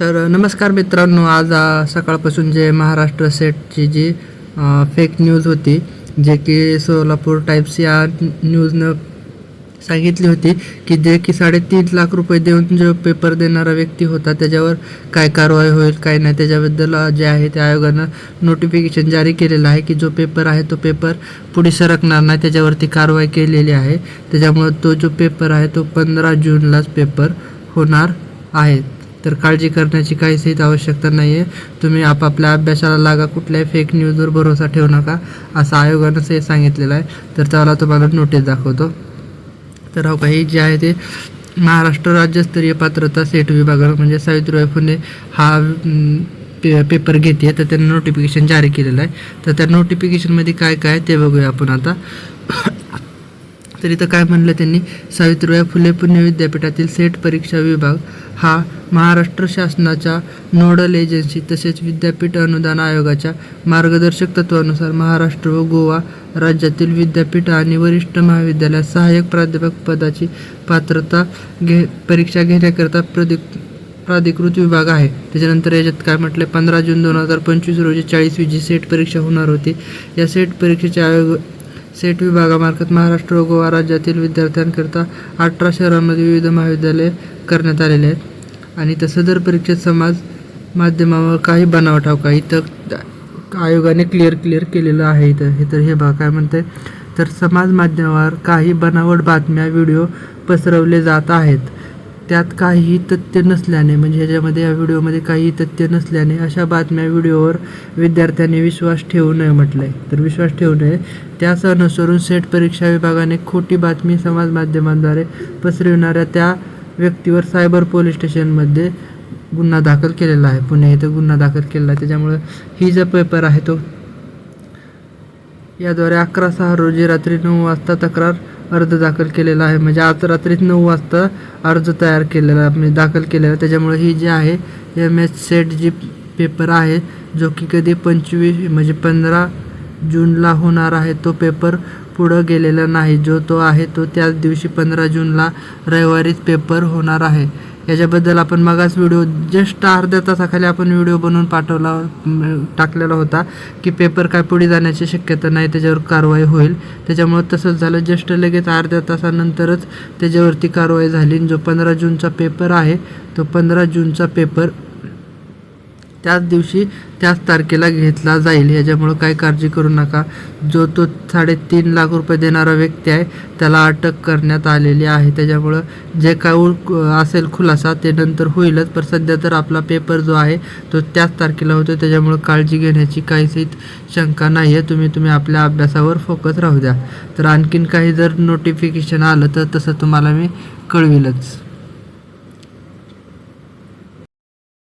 तर नमस्कार मित्रांनो आज सकाळपासून जे महाराष्ट्र सेटची जी फेक न्यूज होती जे की सोलापूर टाईप्स या न्यूजनं सांगितली होती की जे की साडेतीन लाख रुपये देऊन जो पेपर देणारा व्यक्ती होता त्याच्यावर काय कारवाई होईल काय नाही त्याच्याबद्दल जे आहे त्या आयोगानं नोटिफिकेशन जारी केलेलं आहे की जो पेपर आहे तो पेपर पुढे सरकणार नाही त्याच्यावरती कारवाई केलेली आहे. त्याच्यामुळं तो जो पेपर आहे तो पंधरा जूनलाच पेपर होणार आहे. तर काळजी करण्याची काहीच आवश्यकता नाही आहे तुम्ही आपापल्या अभ्यासाला लागा कुठल्याही फेक न्यूजवर भरोसा ठेवू नका असं आयोगानं हे सांगितलेलं आहे. तर त्याला तुम्हाला नोटीस दाखवतो. तर हो काही जे आहे ते महाराष्ट्र राज्यस्तरीय पात्रता सेट विभागानं म्हणजे सावित्रीबाई फुले हा पे पेपर घेते तर त्यांनी नोटिफिकेशन जारी केलेलं आहे. तर त्या नोटिफिकेशनमध्ये काय काय आहे ते बघूया आपण आता. तर इथं काय म्हणलं त्यांनी? सावित्रीबाई फुले पुणे विद्यापीठातील सेट परीक्षा विभाग हा महाराष्ट्र शासनाच्या नोडल एजन्सी तसेच विद्यापीठ अनुदान आयोगाच्या मार्गदर्शक तत्वानुसार महाराष्ट्र व गोवा राज्यातील विद्यापीठ आणि वरिष्ठ महाविद्यालयात सहाय्यक प्राध्यापक पदाची पात्रता घे परीक्षा घेण्याकरता प्रदिक प्राधिकृत विभाग आहे. त्याच्यानंतर याच्यात काय म्हटलं पंधरा जून दोन हजार पंचवीस रोजी चाळीसवी जी सेट परीक्षा होणार होती. या सेट परीक्षेचे आयोग सेट विभागामार्फत महाराष्ट्र व गोवा राज्यातील विद्यार्थ्यांकरिता अठरा शहरांमध्ये विविध महाविद्यालये करण्यात आलेले आहेत. आणि त्या सदर परीक्षेत समाज माध्यमावर काही बनावटाव का इथं आयोगाने क्लिअर क्लिअर केलेलं आहे इथं. हे तर हे बघा काय म्हणते तर समाज माध्यमावर काही बनावट बातम्या व्हिडिओ पसरवले जात आहेत. त्यात काहीही तथ्य नसल्याने म्हणजे ह्याच्यामध्ये या व्हिडिओमध्ये काही तथ्य नसल्याने अशा बातम्या व्हिडिओवर विद्यार्थ्यांनी विश्वास ठेवू नये म्हटलं. आहे तर विश्वास ठेवू नये. त्यास अनुसरून सेट परीक्षा विभागाने खोटी बातमी समाज माध्यमांद्वारे पसरविणाऱ्या त्या व्यक्तीवर सायबर पोलीस स्टेशनमध्ये गुन्हा दाखल केलेला आहे. पुणे इथं गुन्हा दाखल केलेला आहे. त्याच्यामुळं ही जो पेपर आहे तो याद्वारे अकरा सहा रोजी रात्री नऊ वाजता तक्रार अर्ज दाखल केलेला आहे. म्हणजे आज रात्रीत नऊ वाजता अर्ज तयार केलेला म्हणजे दाखल केलेला. त्याच्यामुळे ही जी आहे एम एस सेट जी पेपर आहे जो की कधी पंचवीस म्हणजे पंधरा जूनला होणार आहे तो पेपर पुढं गेलेला नाही. जो तो आहे तो त्याच दिवशी पंधरा जूनला रविवारीच पेपर होणार आहे. याच्याबद्दल आपण मगाच व्हिडिओ जस्ट अर्ध्या तासाखाली आपण व्हिडिओ बनवून पाठवला टाकलेला होता की पेपर काय पुढे जाण्याची शक्यता नाही त्याच्यावर कारवाई होईल. त्याच्यामुळं तसंच झालं. जस्ट लगेच अर्ध्या तासानंतरच त्याच्यावरती कारवाई झाली. जो पंधरा जूनचा पेपर आहे तो पंधरा जूनचा पेपर त्याच दिवशी त्याच तारखेला घेतला जाईल. याच्यामुळं काही काळजी करू नका. जो तो साडेतीन लाख रुपये देणारा व्यक्ती आहे त्याला अटक करण्यात आलेली आहे. त्याच्यामुळं जे काय असेल खुलासा ते नंतर होईलच. पण सध्या तर आपला पेपर जो आहे तो त्याच तारखेला होतो त्याच्यामुळं काळजी घेण्याची काहीच शंका नाही आहे तुम्ही तुम्ही आपल्या अभ्यासावर फोकस राहू द्या. तर आणखीन काही जर नोटिफिकेशन आलं तर तसं तुम्हाला मी कळविलच.